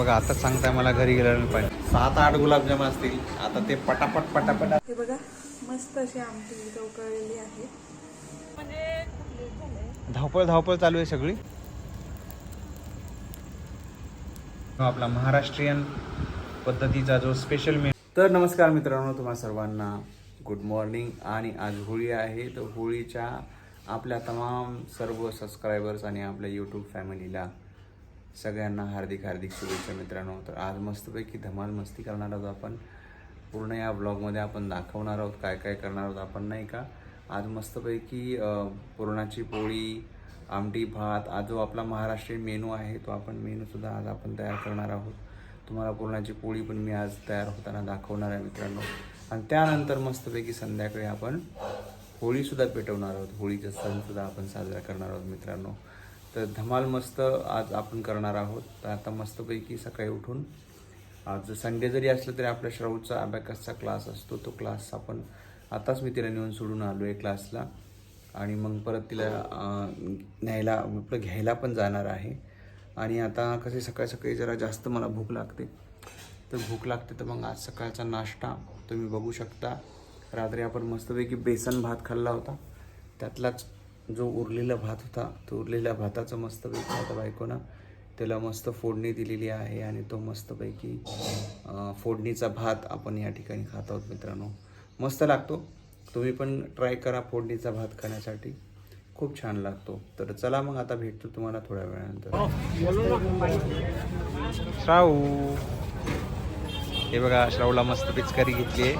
बघा आता सांगताय मला घरी गेल्यावर पाहिजे. सात आठ गुलाबजाम असतील. आता ते पटापट पटापट. हे बघा मस्त अशी आमटी इथं उकळलेली आहे. म्हणजे खूप लेट झालंय. धावपळ धावपळ चालू आहे सगळी. आपला महाराष्ट्रीयन पद्धतीचा जो स्पेशल मेनू तर नमस्कार मित्रांनो तुम्हा सर्वांना गुड मॉर्निंग आणि आज होळी आहे. तर होळीच्या आपल्या तमाम सर्व सबस्क्रायबर्स आणि आपल्या यूट्यूब फॅमिलीला सगळ्यांना हार्दिक हार्दिक शुभेच्छा मित्रांनो. तर आज मस्तपैकी धमाल मस्ती करणार आहोत आपण. पूर्ण या ब्लॉगमध्ये आपण दाखवणार आहोत काय काय करणार आहोत आपण नाही का? आज मस्तपैकी पुरणाची पोळी आमटी भात आज जो आपला महाराष्ट्रीयन मेनू आहे तो आपण मेनूसुद्धा आज आपण तयार करणार आहोत. तुम्हाला पुरणाची पोळी पण मी आज तयार होताना दाखवणार आहे मित्रांनो. आणि त्यानंतर मस्तपैकी संध्याकाळी आपण होळीसुद्धा पेटवणार आहोत. होळीचा सणसुद्धा आपण साजरा करणार आहोत मित्रांनो. तर धमाल मस्त आज आपण करणार आहोत. तर आता मस्तपैकी सकाळी उठून आज संडे जरी असलं तरी आपल्या श्राऊचा अबॅकसचा क्लास असतो. तो क्लास आपण आताच मी तिला नेऊन सोडून आलो आहे क्लासला आणि मग परत तिला न्यायला आपलं घ्यायला पण जाणार आहे. आणि आता कसे सकाळी सकाळी जरा जास्त मला भूक लागते. तर भूक लागते तर मग आज सकाळचा नाश्ता तुम्ही बघू शकता. रात्री आपण मस्तपैकी बेसन भात खाल्ला होता. त्यातलाच जो उरलेला भात होता तो उरलेल्या भाताचं मस्तपैकी आता बायकोनं त्याला मस्त फोडणी दिलेली आहे आणि तो मस्तपैकी फोडणीचा भात आपण या ठिकाणी खात आहोत मित्रांनो. मस्त लागतो. तुम्ही पण ट्राय करा फोडणीचा भात खाण्यासाठी. खूप छान लागतो. तर चला मग आता भेटतो तुम्हाला थोड्या वेळानंतर. श्राऊ. हे बघा श्राऊला मस्त पिचकारी घेतली आहे.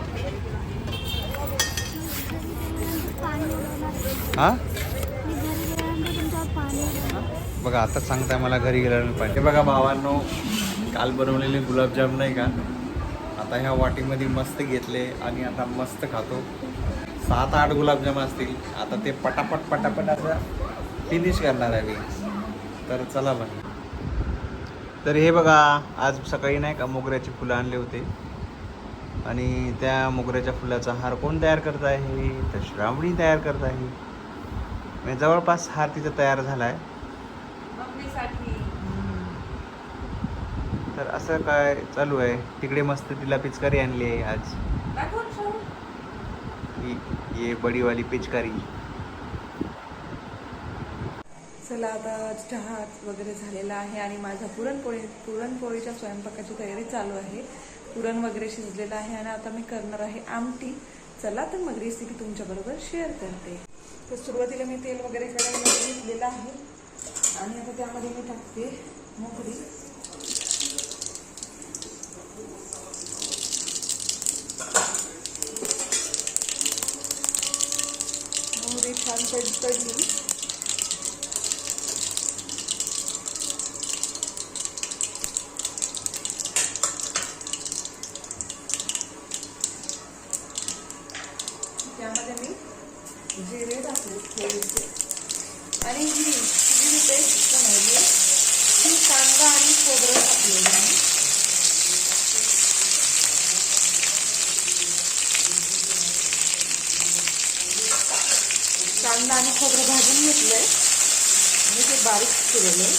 हा? बघा आता सांगताय मला घरी गेल्यावर पाहिजे. बघा भावांनो काल बनवलेले गुलाबजाम नाही का? आता ह्या वाटीमध्ये मस्त घेतले आणि आता मस्त खातो. सात आठ गुलाबजाम असतील. आता ते पटापट पटापट असं फिनिश करणार आहे मी. तर चला बघ. तर हे बघा आज सकाळी नाही का मोगऱ्याची फुलं आणले होते. आणि त्या मोगऱ्याच्या फुलाचा हार कोण तयार करत आहे? तर श्रावणी तयार करत आहे. म्हणजे जवळपास हार तिचा तयार झाला आहे तर असं काय चालू आहे? तिकडे मस्त तिला पिचकारी आणली आहे आज. ना शाहू. ही ये बडीवाली पिचकारी. चला आता चहा वगैरे झालेला आहे आणि माझा पुरणपोळी पुरणपोळीच्या स्वयंपाकाची तयारी चालू आहे. पुरण वगैरे शिजलेलं आहे आणि आता मी करणार आहे आमटी. चला तर मग रेसिपी तुमच्याबरोबर शेअर करते. तर सुरुवातीला मी तेल वगैरे कढईमध्ये घेतलेलं आहे. आणि आता त्यामध्ये मी टाकते मोहरी मोहरी छान पडली त्यामध्ये मी जिरे टाकले थोडेसे आणि ही जी मी पेस्ट बनवली ती कांदा आणि खोबरं टाकलेलं आहे कांदा आणि खोबरं भाजून घेतलंय आणि ते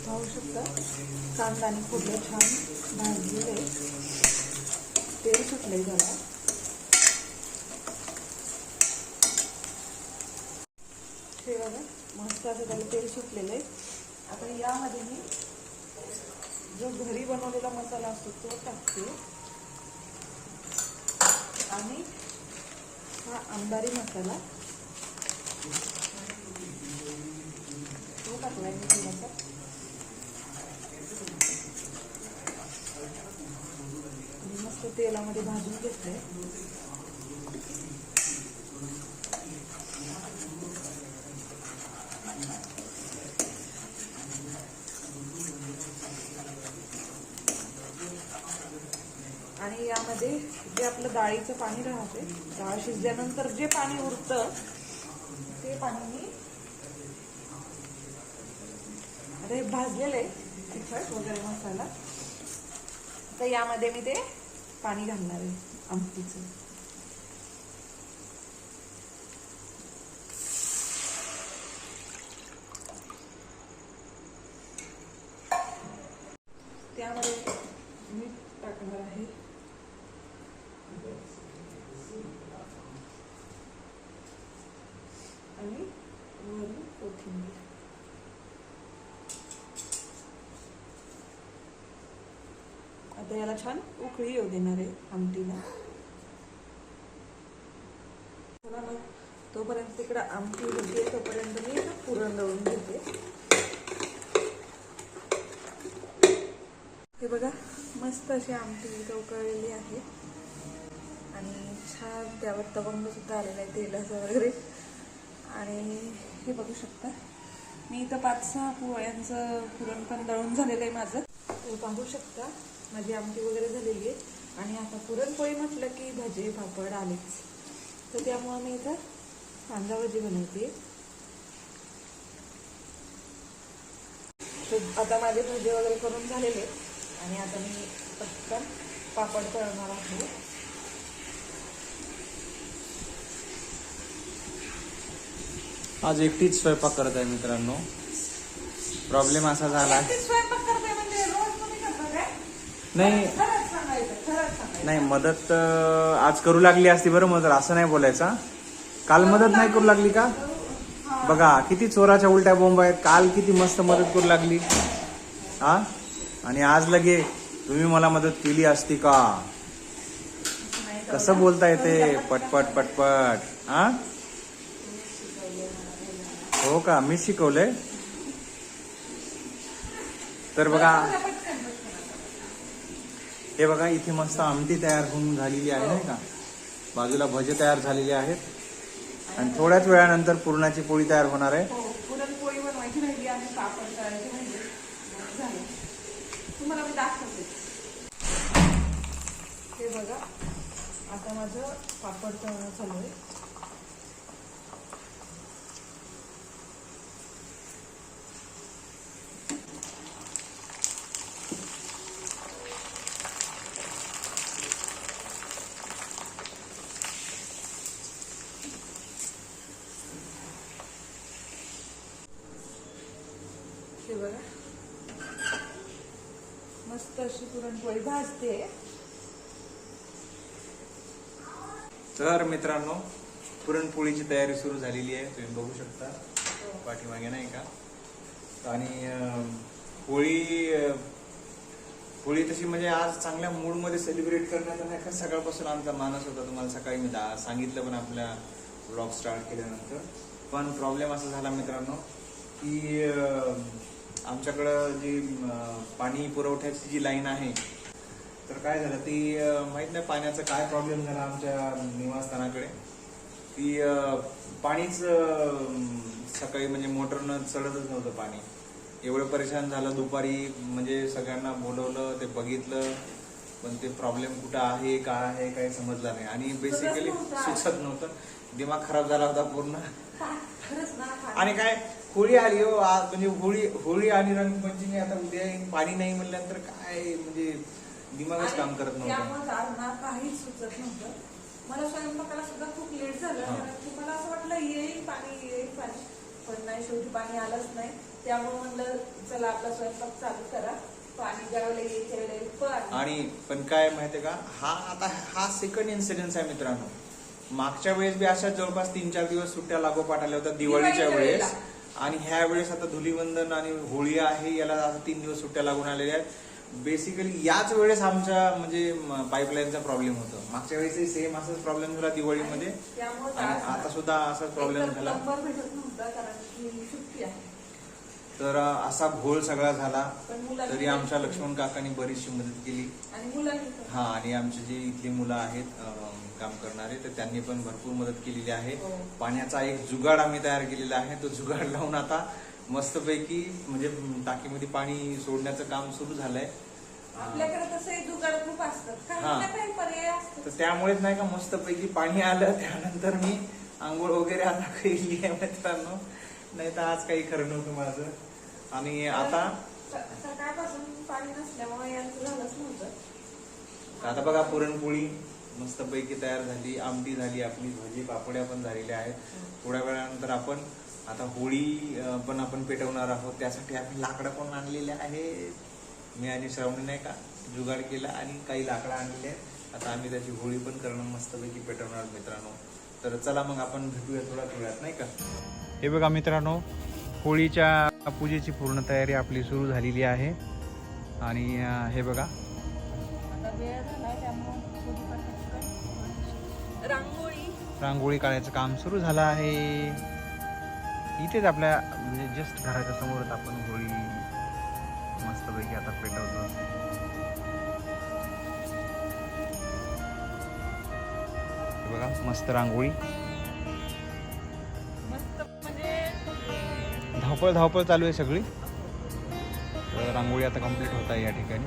पाहू शकता. कांदा आणि खोबरं छान भाजलेले तेल सुटलंय झाला हे बघा मस्त असं त्याला तेल सुटलेलं आहे. आता यामध्ये मी जो घरी बनवलेला मसाला असतो तो टाकते. आणि हा अंबारी मसाला. तो टाकलाय मी थोडासा. तेलामध्ये भाजून घेते आणि यामध्ये जे आपलं डाळीचं पाणी राहते डाळ शिजल्यानंतर जे पाणी उरतं ते पाणी मी आता हे भाजलेलं आहे तिखट वगैरे मसाला. तर यामध्ये मी ते पाणी घालणार आहे आमटीचं त्यामध्ये मीठ टाकणार आहे आणि वरून कोथिंबीर त्याला छान उकळी येऊ देणार आहे आमटीला. चला मग तोपर्यंत तिकडं आमटी होते तोपर्यंत मी पुरण दळून घेते. हे बघा मस्त अशी आमटी इथं उकळलेली आहे. आणि छान त्यावर तवंग सुद्धा आलेला आहे तेलाचं वगैरे. आणि हे बघू शकता मी इथं पाच सहा पोळ्यांचं पुरण पण दळून झालेलं आहे माझं. तर पाहू शकता. माझी आमटी वगैरे झालेली आहे. आणि आता पुरणपोळी म्हटलं की भजी पापड आलेच. तर त्यामुळं मी इथं कांदा भजी बनवते. तर आता माझे भजी वगैरे करून झालेले. आणि आता मी पटकन पापड तळणार आहे. आज एकटीच स्वयंपाक करत आहे मित्रांनो. प्रॉब्लेम असा झाला ते स्वयंपाक करते म्हणजे रोज तुम्ही करता काय नाही. खरंच सांगायचं खरंच सांगायचं. नाही मदत अं, आज करू लागली असती बरं मदत असं नाही बोलायचा काल मदत नाही करू लागली का? बघा किती चोराच्या उलट्या बोंब आहेत. काल किती मस्त मदत करू लागली. हा? आणि आज लगे तुम्ही मला मदत केली असती का? कसं बोलता येते? पटपट. पटपट हा? हो का? मी शिकवलंय. तर बघा हे बघा इथे मस्त आमटी तयार होऊन झालेली आहे नाही का? बाजूला भजे तयार झालेले आहेत. आणि थोड्याच वेळानंतर पुरणाची पोळी तयार होणार आहे. हो, म्हणजे हे बघा आता माझं पापड चालू आहे हे बघा मस्त अशी भाजते तर मित्रांनो पुरणपोळीची तयारी सुरू झालेली आहे. तुम्ही बघू शकता. पाठीमागे नाही का? आणि होळी होळी तशी म्हणजे आज चांगल्या मूडमध्ये सेलिब्रेट करण्याचा नाही का? सकाळपासून आमचा मानस होता. तुम्हाला सकाळी मी सांगितलं पण आपल्या ब्लॉग स्टार्ट केल्यानंतर. पण प्रॉब्लेम असा झाला मित्रांनो की आमच्याकडं जी पाणी पुरवठ्याची जी लाईन आहे तर काय झालं ती माहीत नाही पाण्याचा काय प्रॉब्लेम झाला आमच्या निवासस्थानाकडे. ती पाणीच सकाळी म्हणजे मोटरनं चढतच नव्हतं पाणी. एवढं परेशान झालं दुपारी म्हणजे सगळ्यांना बोलवलं ते बघितलं पण ते प्रॉब्लेम कुठं आहे काय आहे काही समजलं नाही. आणि बेसिकली. सुचत नव्हतं. दिमाग खराब झाला होता पूर्ण. आणि काय होळी आली हो आज म्हणजे होळी होळी आणि रंगपंचमी आता उद्या पाणी नाही म्हणल्यानंतर काय म्हणजे दिमागच काम करत नव्हतं. त्यामुळे आज ना काहीच सुचत नव्हतं. मला स्वयंपाकाला सुद्धा खूप लेट झालं. हा. कारण की मला असं वाटलं येईल पाणी येईल पाणी. पण नाही शेवटी पाणी आलंच नाही. त्यामुळे म्हणलं चला आपला स्वयंपाक चालू करा. पाणी ज्यावेळेला येईल त्यावेळेला येईल. पण आणि पण काय माहितीये का? हा आता हा सेकंड इन्सिडेन्स आहे मित्रांनो. मागच्या वेळेस बी अशाच जवळपास तीन चार दिवस सुट्ट्या लागोपाठ आल्या होत्या दिवाळीच्या दिवाळीच्या वेळेस. वेळेला. आणि ह्या वेळेस आता धुलीवंदन आणि होळी आहे याला आता तीन दिवस सुट्ट्या लागून आलेल्या आहेत. बेसिकली याच वेळेस आमच्या म्हणजे पाईपलाईनचा प्रॉब्लेम होता. मागच्या वेळेस सेम असाच प्रॉब्लेम झाला दिवाळीमध्ये. आणि आता सुद्धा असाच प्रॉब्लेम झाला. तर असा घोळ सगळा झाला. तरी आमच्या लक्ष्मण काकांनी बरीचशी मदत केली. हा आणि आमची जी इथली मुलं आहेत काम करणारे तर त्यांनी पण भरपूर मदत केलेली आहे. हो. पाण्याचा एक जुगाड आम्ही तयार केलेला आहे. तो जुगाड लावून आता मस्तपैकी म्हणजे टाकीमध्ये पाणी सोडण्याचं काम सुरू झालंय. आपल्याकडे तसं जुगाड खूप असतात. काही हा. ना काही पर्याय असतात. तर त्यामुळेच नाही का मस्तपैकी पाणी आलं त्यानंतर मी आंघोळ वगैरे आता केली आहे मित्रांनो. नाही तर आज काही खरं नव्हतं माझं. आणि आता? स- सकाळपासून पाणी नसल्यामुळे यांचं झालंच नव्हतं. आता बघा पुरणपोळी मस्तपैकी तयार झाली आमटी झाली आपली भजी पापड्या पण झालेल्या आहेत. थोड्या वेळानंतर आपण आता होळी पण आपण पेटवणार आहोत. त्यासाठी आपण लाकडं पण आणलेले आहेत. मी आणि श्रावणी नाही का जुगाड केला आणि काही लाकडं आणलेले आहेत. आता आम्ही त्याची होळी पण करणं मस्तपैकी पेटवणार मित्रांनो. तर चला मग आपण भेटूया थोड्या थोड्यात नाही का? हे बघा मित्रांनो होळीच्या पूजेची पूर्ण तयारी आपली सुरू झालेली आहे. आणि हे बघा. रांगोळी. रांगोळी काढायचं काम सुरू झालं आहे. इथेच आपल्या म्हणजे जस्ट घराच्या समोरच आपण होळी मस्तपैकी आता पेटवतो. बघा मस्त रांगोळी. म्हणजे धावपळ धावपळ चालू आहे सगळी. रांगोळी आता कंप्लीट होत आहे या ठिकाणी.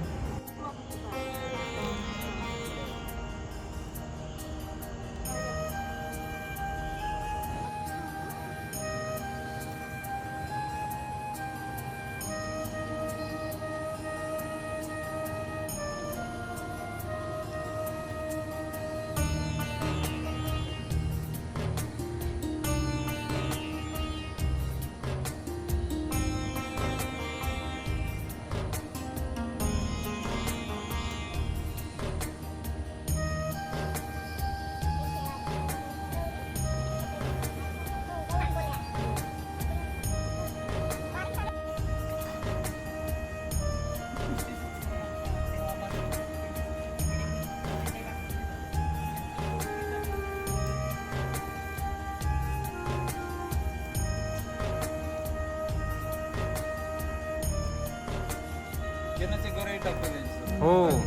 हो.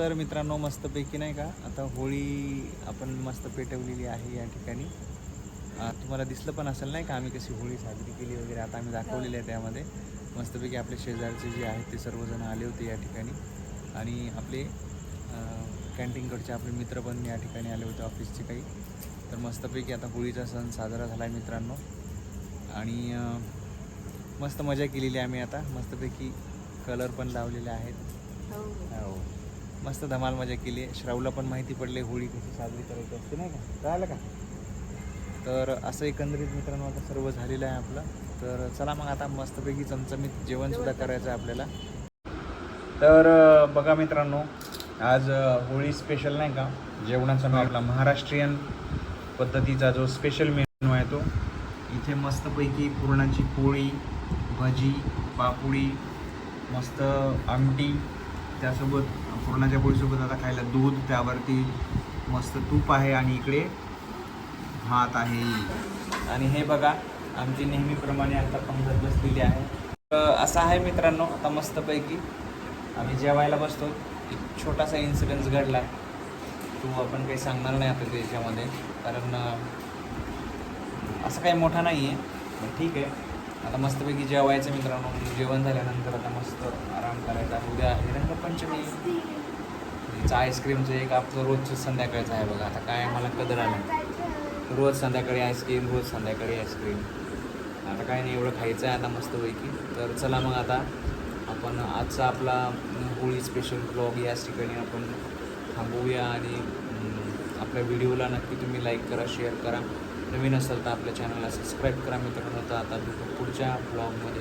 तर मित्रांनो मस्तपैकी नाही का? आता होळी आपण मस्त पेटवलेली आहे या ठिकाणी. तुम्हाला दिसलं पण असेल नाही का आम्ही कशी होळी साजरी केली वगैरे आता आम्ही दाखवलेली आहे त्यामध्ये. मस्तपैकी आपले शेजारचे जे आहेत ते सर्वजण आले होते या ठिकाणी. आणि आपले कॅन्टीनकडचे आपले मित्र पण या ठिकाणी आले होते ऑफिसचे काही. तर मस्तपैकी आता होळीचा सण साजरा झाला आहे मित्रांनो. आणि मस्त मजा केलेली आहे आम्ही आता. मस्तपैकी कलर पण लावलेले आहेत. हो. मस्त धमाल मजा केली. श्रावला पण माहिती पडली होळी कशी साजरी करायची असते नाही का? कळालं का? तर असं एकंदरीत मित्रांनो आता सर्व झालेलं आहे आपलं. तर चला मग आता मस्तपैकी चमचमीत जेवणसुद्धा करायचं आहे आपल्याला. तर बघा मित्रांनो आज होळी स्पेशल नाही का? जेवणाचा मेनू आपला महाराष्ट्रीयन पद्धतीचा जो स्पेशल मेनू आहे तो. इथे मस्तपैकी पुरणाची पोळी भजी पापुडी मस्त आमटी त्यासोबत पुरणाच्या पोळीसोबत आता खायला दूध त्यावरती मस्त तूप आहे आणि इकडे भात आहे. आणि हे बघा आमची नेहमीप्रमाणे आता पंगत बसलेली आहे. तर असं आहे मित्रांनो आता मस्तपैकी आम्ही जेवायला बसतो. एक छोटासा इन्सिडन्स घडला. तो आपण काही सांगणार नाही आता त्याच्यामध्ये कारण असं काही मोठा नाही आहे पण ठीक आहे. आता मस्तपैकी जेवायचं मित्रांनो म्हणजे जेवण झाल्यानंतर आता मस्त आराम करायचा. उद्या आहे रंगपंचमी. आईस्क्रीमचं एक आपलं रोजचं संध्याकाळचं आहे बघा. आता काय मला कदर आलं रोज संध्याकाळी आईस्क्रीम रोज संध्याकाळी आईस्क्रीम आता काय नाही एवढं खायचं आहे आता मस्तपैकी. तर चला मग आता आपण आजचा आपला होळी स्पेशल ब्लॉग याच ठिकाणी आपण थांबवूया आणि आपल्या व्हिडिओला नक्की तुम्ही लाईक करा शेअर करा. नवीन असाल तर आपल्या चॅनलला सबस्क्राईब करा मित्रांनो. तर आता भेटू पुढच्या ब्लॉगमध्ये